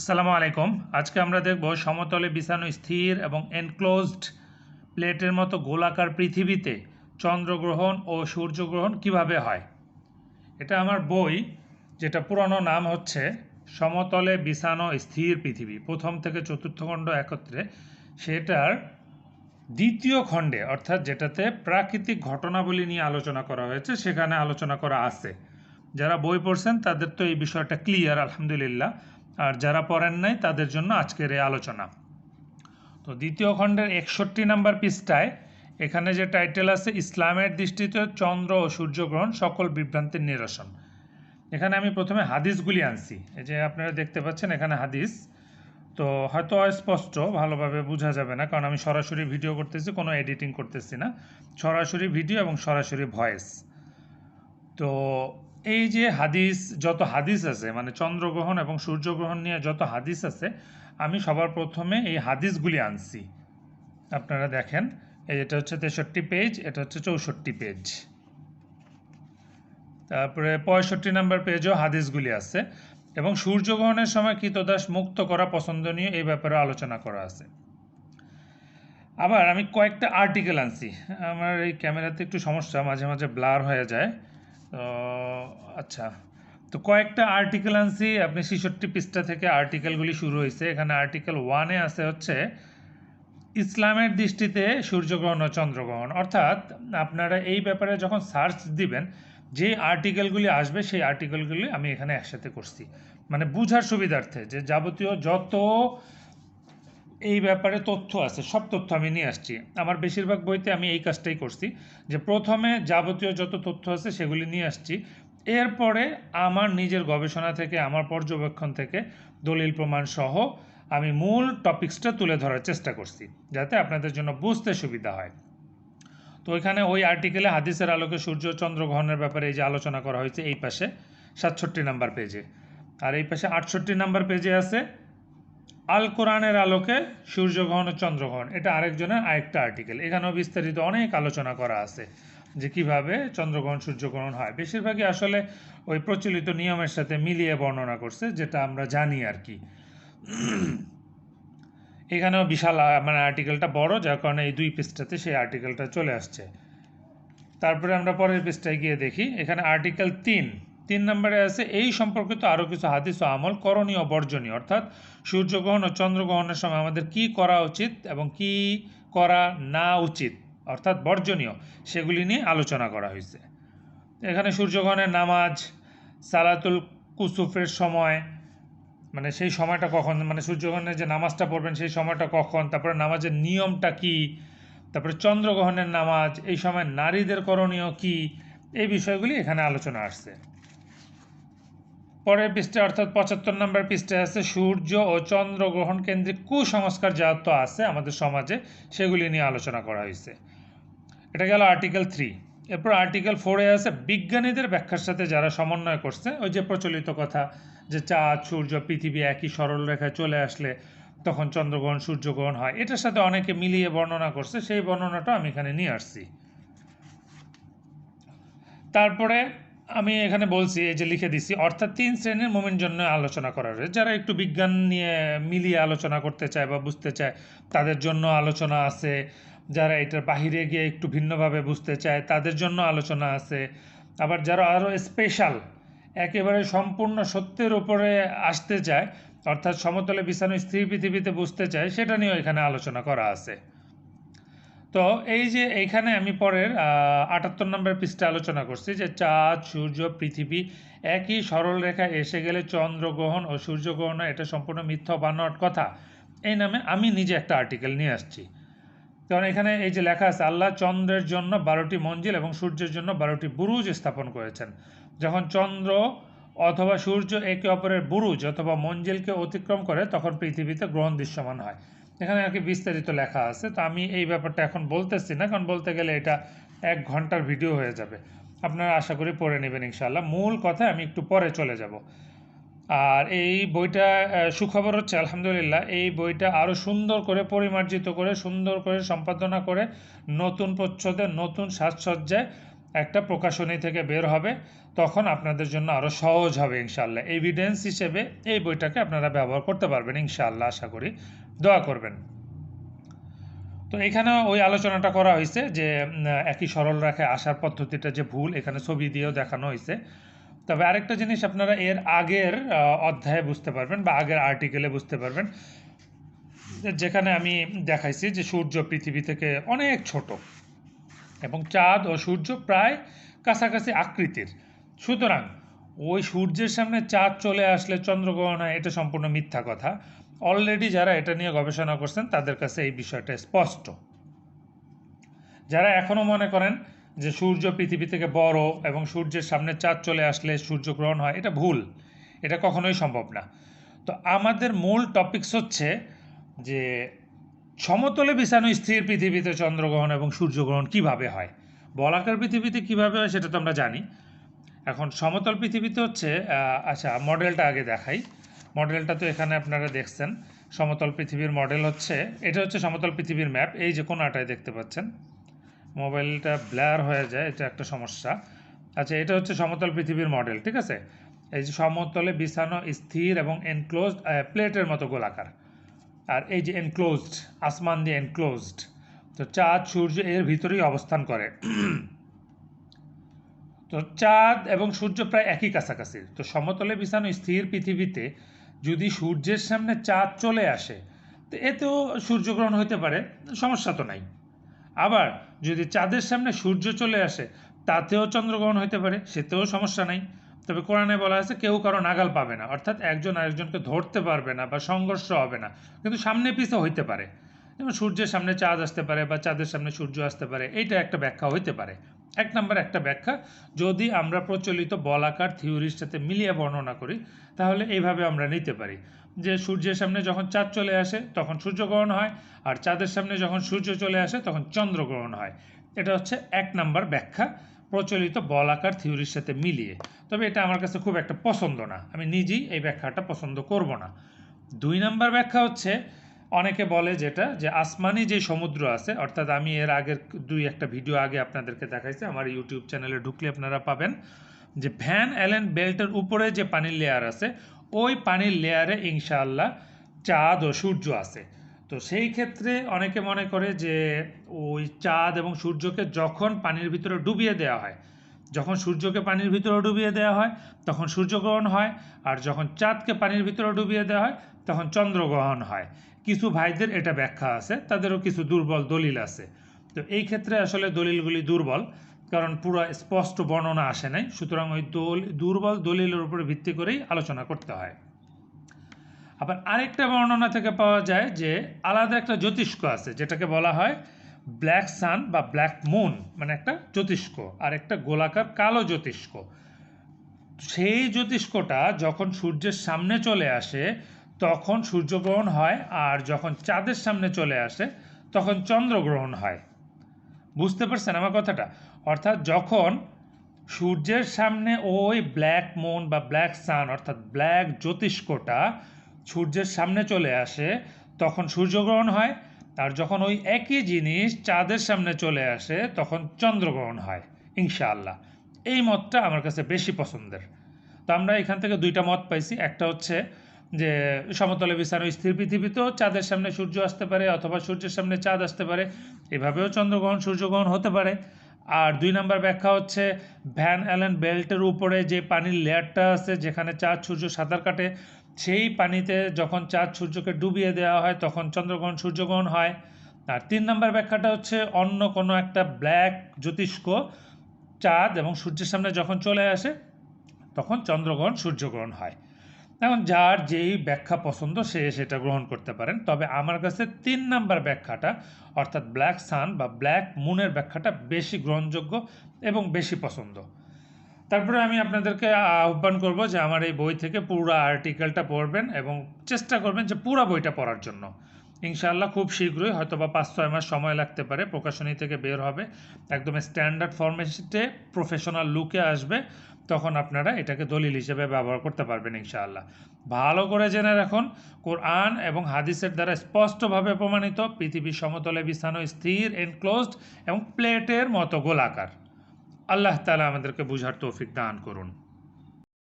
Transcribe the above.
আসসালামু আলাইকুম। আজকে আমরা দেখব সমতলে বিছানো স্থির এবং এনক্লোজড প্লেটের মতো গোলাকার পৃথিবীতে চন্দ্রগ্রহণ ও সূর্যগ্রহণ কীভাবে হয়। এটা আমার বই, যেটা পুরনো নাম হচ্ছে সমতলে বিছানো স্থির পৃথিবী, প্রথম থেকে চতুর্থ খণ্ড একত্রে। সেটার দ্বিতীয় খণ্ডে, অর্থাৎ যেটাতে প্রাকৃতিক ঘটনাবলী নিয়ে আলোচনা করা হয়েছে, সেখানে আলোচনা করা আছে। যারা বই পড়ছেন, তাদের তো এই বিষয়টা ক্লিয়ার আলহামদুলিল্লাহ। আর যারা পড়েন নাই, তাদের জন্য আজকের এই আলোচনা। তো দ্বিতীয় খণ্ডের একষট্টি নাম্বার পৃষ্ঠায় এখানে যে টাইটেল আছে, ইসলামের দৃষ্টিতে চন্দ্র ও সূর্যগ্রহণ সকল বিভ্রান্তির নিরসন। এখানে আমি প্রথমে হাদিসগুলি আনছি। এই যে আপনারা দেখতে পাচ্ছেন এখানে হাদিস। তো হয়তো অস্পষ্ট, ভালোভাবে বোঝা যাবে না, কারণ আমি সরাসরি ভিডিও করতেছি, কোনো এডিটিং করতেছি না। সরাসরি ভিডিও এবং সরাসরি ভয়েস। তো এই যে হাদিস, যত হাদিস আছে মানে চন্দ্রগ্রহণ এবং সূর্যগ্রহণ নিয়ে যত হাদিস আছে, আমি সবার প্রথমে এই হাদিসগুলি আনছি। আপনারা দেখেন এটা হচ্ছে তেষট্টি পেজ এটা হচ্ছে চৌষট্টি পেজ তারপরে পঁয়ষট্টি নাম্বার পেজও হাদিসগুলি আছে। এবং সূর্যগ্রহণের সময় কৃতদাস মুক্ত করা পছন্দনীয় এই ব্যাপারে আলোচনা করা আছে। আবার আমি কয়েকটা আর্টিকেল আনছি। আমার এই ক্যামেরাতে একটু সমস্যা, মাঝে মাঝে ব্লার হয়ে যায়। আচ্ছা। তো কয়েকটা আর্টিকেল আনছি, আপনি ছেষট্টি পৃষ্ঠা থেকে আর্টিকেলগুলি শুরু হয়েছে। এখানে আর্টিকেল ওয়ানে আছে হচ্ছে, ইসলামের দৃষ্টিতে সূর্যগ্রহণ ও চন্দ্রগ্রহণ। অর্থাৎ আপনারা এই ব্যাপারে যখন সার্চ দিবেন, যে আর্টিকেলগুলি আসবে, সেই আর্টিকেলগুলি আমি এখানে একসাথে করছি। মানে বুঝার সুবিধার্থে যে যাবতীয় যত এই ব্যাপারে তথ্য আছে, সব তথ্য আমি নিয়ে আসছি। আমার বেশিরভাগ বইতে আমি এই কাজটাই করছি, যে প্রথমে যাবতীয় যত তথ্য আছে সেগুলি নিয়ে আসছি। এরপরে আমার নিজের গবেষণা থেকে, আমার পর্যবেক্ষণ থেকে দলিল প্রমাণ সহ আমি মূল টপিক্সটা তুলে ধরার চেষ্টা করছি, যাতে আপনাদের জন্য বুঝতে সুবিধা হয়। তো ওইখানে ওই আর্টিকেলে হাদিসের আলোকে সূর্য চন্দ্রগ্রহণের ব্যাপারে এই যে আলোচনা করা হয়েছে, এই পাশে সাতষট্টি নাম্বার পেজে আর এই পাশে আটষট্টি নাম্বার পেজে আছে আল কোরআনের আলোকে সূর্যগ্রহণ ও চন্দ্রগ্রহণ, এটা আরেকজনের আরেকটা আর্টিকেল এখানেও বিস্তারিত অনেক আলোচনা করা আছে যে কীভাবে চন্দ্রগ্রহণ, সূর্যগ্রহণ হয়। বেশিরভাগই আসলে ওই প্রচলিত নিয়মের সাথে মিলিয়ে বর্ণনা করছে, যেটা আমরা জানি আর কি। এখানেও বিশাল মানে আর্টিকেলটা বড়, যার কারণে এই দুই পৃষ্ঠাতে সেই আর্টিকেলটা চলে আসছে। তারপরে আমরা পরের পৃষ্ঠায় গিয়ে দেখি, এখানে আর্টিকেল তিন তিন নম্বরে আছে, এই সম্পর্কিত আরও কিছু হাদিস ও আমল করণীয় বর্জনীয়। অর্থাৎ সূর্যগ্রহণ ও চন্দ্রগ্রহণের সময় আমাদের কি করা উচিত এবং কি করা না উচিত, অর্থাৎ বর্জনীয়, সেগুলি নিয়ে আলোচনা করা হয়েছে। এখানে সূর্যগ্রহণের নামাজ, সালাতুল কুসুফের সময় মানে সেই সময়টা কখন মানে সূর্যগ্রহণের যে নামাজটা পড়বেন সেই সময়টা কখন, তারপরে নামাজের নিয়মটা কি, তারপরে চন্দ্রগ্রহণের নামাজ, এই সময় নারীদের করণীয় কি, এই বিষয়গুলি এখানে আলোচনা আসছে। পরের পৃষ্ঠে, অর্থাৎ পঁচাত্তর নম্বর পৃষ্ঠে আছে, সূর্য ও চন্দ্রগ্রহণ কেন্দ্রিক কুসংস্কার যা তো আছে আমাদের সমাজে, সেগুলি নিয়ে আলোচনা করা হয়েছে। এটা গেল আর্টিকেল থ্রি এরপর আর্টিকেল ফোরে আছে, বিজ্ঞানীদের ব্যাখ্যার সাথে যারা সমন্বয় করছে, ওই যে প্রচলিত কথা যে চাঁদ, সূর্য, পৃথিবী একই সরল রেখায় চলে আসলে তখন চন্দ্রগ্রহণ, সূর্যগ্রহণ হয়। এটার সাথে অনেকে মিলিয়ে বর্ণনা করছে, সেই বর্ণনাটা আমি এখানে নিয়ে আসছি। তারপরে আমি এখানে বলছি, এই যে লিখে দিছি, অর্থাৎ তিন শ্রেণির মোমেন জন্য আলোচনা করা রয়েছে যারা একটু বিজ্ঞান নিয়ে মিলিয়ে আলোচনা করতে চায় বা বুঝতে চায়, তাদের জন্য আলোচনা আছে। যারা এটার বাহিরে গিয়ে একটু ভিন্নভাবে বুঝতে চায়, তাদের জন্য আলোচনা আছে। আবার যারা আরও স্পেশাল একেবারে সম্পূর্ণ সত্যের উপরে আসতে চায়, অর্থাৎ সমতলে বিছানো স্থির পৃথিবীতে বুঝতে চায়, সেটা নিয়েও এখানে আলোচনা করা আছে। তো এই যে এইখানে আমি পরের আটাত্তর নম্বর পৃষ্ঠে আলোচনা করছি যে চাঁদ, সূর্য, পৃথিবী একই সরল রেখায় এসে গেলে চন্দ্রগ্রহণ ও সূর্যগ্রহণ এটা সম্পূর্ণ মিথ্যা বানোয়াট কথা। এই নামে আমি নিজে একটা আর্টিকেল নিয়ে আসছি। কারণ এখানে এই যে লেখা আছে, আল্লাহ চন্দ্রের জন্য বারোটি মঞ্জিল এবং সূর্যের জন্য বারোটি বুরুজ স্থাপন করেছেন। যখন চন্দ্র অথবা সূর্য একে অপরের বুরুজ অথবা মঞ্জিলকে অতিক্রম করে, তখন পৃথিবীতে গ্রহণ দৃশ্যমান হয়। এখানে আর কি বিস্তারিত লেখা আছে। তো আমি এই ব্যাপারটা এখন বলতেছি না, কারণ বলতে গেলে এটা এক ঘণ্টার ভিডিও হয়ে যাবে। আপনারা আশা করি পড়ে নেবেন ইনশাল্লাহ মূল কথা, আমি একটু পরে চলে যাব। আর এই বইটা সুখবর হচ্ছে, আলহামদুলিল্লাহ, এই বইটা আরও সুন্দর করে পরিমার্জিত করে, সুন্দর করে সম্পাদনা করে নতুন প্রচ্ছদে, নতুন সাজসজ্জায় একটা প্রকাশনী থেকে বের হবে। তখন আপনাদের জন্য আরও সহজ হবে ইনশাল্লাহ এভিডেন্স হিসেবে এই বইটাকে আপনারা ব্যবহার করতে পারবেন ইনশাল্লাহ আশা করি। দোয়া করবেন। তো এখানে ওই আলোচনাটা করা হয়েছে যে একই সরল রেখায় আসার পদ্ধতিটা যে ভুল, এখানে ছবি দিয়েও দেখানো হয়েছে। তবে আরেকটা জিনিস আপনারা এর আগের অধ্যায়ে বুঝতে পারবেন বা আগের আর্টিকেলে বুঝতে পারবেন। যেখানে আমি দেখাইছি যে সূর্য পৃথিবী থেকে অনেক ছোট এবং চাঁদ ও সূর্য প্রায় কাছাকাছি আকৃতির। সুতরাং ওই সূর্যের সামনে চাঁদ চলে আসলে চন্দ্রগ্রহণ হয় এটা সম্পূর্ণ মিথ্যা কথা। অলরেডি যারা এটা নিয়ে গবেষণা করছেন, তাদের কাছে এই বিষয়টা স্পষ্ট। যারা এখনও মনে করেন যে সূর্য পৃথিবী থেকে বড় এবং সূর্যের সামনে চাঁদ চলে আসলে সূর্যগ্রহণ হয়, এটা ভুল। এটা কখনোই সম্ভব না। তো আমাদের মূল টপিকস হচ্ছে যে সমতলে বিছানো স্থির পৃথিবীতে চন্দ্রগ্রহণ এবং সূর্যগ্রহণ কীভাবে হয়? বলাকার পৃথিবীতে কীভাবে হয় সেটা তো আমরা জানি। এখন সমতল পৃথিবীতে হচ্ছে আচ্ছা মডেলটা আগে দেখাই। মডেলটা তো এখানে আপনারা দেখছেন। সমতল পৃথিবীর মডেল হচ্ছে, এটা হচ্ছে সমতল পৃথিবীর ম্যাপ, এই যে কোনো কোনাটায় দেখতে পাচ্ছেন। মোবাইলটা ব্লার হয়ে যায়, এটা একটা সমস্যা। আচ্ছা এটা হচ্ছে সমতল পৃথিবীর মডেল, ঠিক আছে? এই যে সমতলে বিছানো স্থির এবং এনক্লোজড প্লেটের মতো গোলাকার। আর এই যে এনক্লোজড আসমান দিয়ে এনক্লোজড তো চাঁদ, সূর্য এর ভিতরেই অবস্থান করে। তো চাঁদ এবং সূর্য প্রায় একই কাছাকাছি। তো সমতলে বিছানো স্থির পৃথিবীতে যদি সূর্যের সামনে চাঁদ চলে আসে, তো এতেও সূর্যগ্রহণ হতে পারে, সমস্যা তো নাই। আবার যদি চাঁদের সামনে সূর্য চলে আসে, তাতেও চন্দ্রগ্রহণ হতে পারে, সেতেও সমস্যা নাই। তবে কোরআনে বলা আছে, কেউ কারও নাগাল পাবে না, অর্থাৎ একজন আরেকজনকে ধরতে পারবে না বা সংঘর্ষ হবে না, কিন্তু সামনে পিছে হইতে পারে। যেমন সূর্যের সামনে চাঁদ আসতে পারে বা চাঁদের সামনে সূর্য আসতে পারে, এইটা একটা ব্যাখ্যা হইতে পারে। এক নম্বর একটা ব্যাখ্যা, যদি আমরা প্রচলিত বলাকার থিওরির সাথে মিলিয়ে বর্ণনা করি, তাহলে এইভাবে আমরা নিতে পারি। যে সূর্যের সামনে যখন চাঁদ চলে আসে, তখন সূর্যগ্রহণ হয়, আর চাঁদের সামনে যখন সূর্য চলে আসে, তখন চন্দ্রগ্রহণ হয়। এটা হচ্ছে এক নাম্বার ব্যাখ্যা, প্রচলিত বলাকার থিওরির সাথে মিলিয়ে। তবে এটা আমার কাছে খুব একটা পছন্দ না। আমি নিজেই এই ব্যাখ্যাটা পছন্দ করব না। দুই নাম্বার ব্যাখ্যা হচ্ছে অনেকে বলে যেটা, যে আসমানি যে সমুদ্র আছে, অর্থাৎ আমি এর আগের দুই একটা ভিডিও আগে আপনাদেরকে দেখাইছি, আমার ইউটিউব চ্যানেলে ঢুকলে আপনারা পাবেন, যে ভ্যান অ্যালেন বেল্টের উপরে যে পানির লেয়ার আছে, ওই পানির লেয়ারে ইনশাআল্লাহ চাঁদ ও সূর্য আছে। তো সেই ক্ষেত্রে অনেকে মনে করে যে ওই চাঁদ এবং সূর্যকে যখন পানির ভিতরে ডুবিয়ে দেওয়া হয়, যখন সূর্যকে পানির ভিতরে ডুবিয়ে দেওয়া হয়, তখন সূর্যগ্রহণ হয়, আর যখন চাঁদকে পানির ভিতরে ডুবিয়ে দেওয়া হয় তখন চন্দ্রগ্রহণ হয়। কিছু ভাইদের এটা ব্যাখ্যা আছে, তাদেরও কিছু দুর্বল দলিল আছে। তো এই ক্ষেত্রে আসলে দলিলগুলি দুর্বল, কারণ পুরো স্পষ্ট বর্ণনা আসে নাই। সুতরাং ওই দল দুর্বল দলিলের উপরে ভিত্তি করেই আলোচনা করতে হয়। আবার আরেকটা বর্ণনা থেকে পাওয়া যায় যে আলাদা একটা জ্যোতিষ্ক আছে, যেটাকে বলা হয় ব্ল্যাক সান বা ব্ল্যাক মুন মানে একটা জ্যোতিষ্ক, আর একটা গোলাকার কালো জ্যোতিষ্ক। সেই জ্যোতিষ্কটা যখন সূর্যের সামনে চলে আসে তখন সূর্যগ্রহণ হয় আর যখন চাঁদের সামনে চলে আসে, তখন চন্দ্রগ্রহণ হয়। বুঝতে পারছেন আমার কথাটা? অর্থাৎ যখন সূর্যের সামনে ওই ব্ল্যাক মুন বা ব্ল্যাক সান অর্থাৎ ব্ল্যাক জ্যোতিষ্কটা সূর্যের সামনে চলে আসে, তখন সূর্যগ্রহণ হয়। আর যখন ওই একই জিনিস চাঁদের সামনে চলে আসে, তখন চন্দ্রগ্রহণ হয়, ইনশাআল্লাহ। এই মতটা আমার কাছে বেশি পছন্দের। তো আমরা এখান থেকে দুইটা মত পাইছি। একটা হচ্ছে যে সমতলে বিছানো স্থির পৃথিবীতেও চাঁদের সামনে সূর্য আসতে পারে অথবা সূর্যের সামনে চাঁদ আসতে পারে। এভাবেও চন্দ্রগ্রহণ, সূর্যগ্রহণ হতে পারে। আর দুই নম্বর ব্যাখ্যা হচ্ছে ভ্যান অ্যালেন বেল্টের উপরে যে পানির লেয়ারটা আছে, যেখানে চাঁদ, সূর্য সাঁতার কাটে, সেই পানিতে যখন চাঁদ, সূর্যকে ডুবিয়ে দেওয়া হয়, তখন চন্দ্রগ্রহণ, সূর্যগ্রহণ হয়। আর তিন নম্বর ব্যাখ্যাটা হচ্ছে অন্য কোনো একটা ব্ল্যাক জ্যোতিষ্ক চাঁদ এবং সূর্যের সামনে যখন চলে আসে, তখন চন্দ্রগ্রহণ, সূর্যগ্রহণ হয়। এখন যার যেই ব্যাখ্যা পছন্দ, সে সেটা গ্রহণ করতে পারেন। তবে আমার কাছে তিন নাম্বার ব্যাখ্যাটা, অর্থাৎ ব্ল্যাক সান বা ব্ল্যাক মুনের ব্যাখ্যাটা বেশি গ্রহণযোগ্য এবং বেশি পছন্দ। তারপরে আমি আপনাদেরকে আহ্বান করব যে আমার এই বই থেকে পুরো আর্টিকেলটা পড়বেন এবং চেষ্টা করবেন যে পুরো বইটা পড়ার জন্য। ইনশাআল্লাহ খুব শীঘ্রই হয়তো বা পাঁচ, ছয় মাস সময় লাগতে পারে, প্রকাশনী থেকে বের হবে। একদম স্ট্যান্ডার্ড ফরম্যাটে প্রফেশনাল লুকে আসবে, তখন আপনারা এটাকে দলিল হিসেবে ব্যবহার করতে পারবেন ইনশাআল্লাহ। ভালো করে জেনে রাখুন, কোরআন এবং হাদিসের দ্বারা স্পষ্টভাবে প্রমাণিত, পৃথিবীর সমতলে বিছানো স্থির এনক্লোজড এবং প্লেটের মতো গোলাকার। আল্লাহ তালা আমাদেরকে বুঝার তৌফিক দান করুন।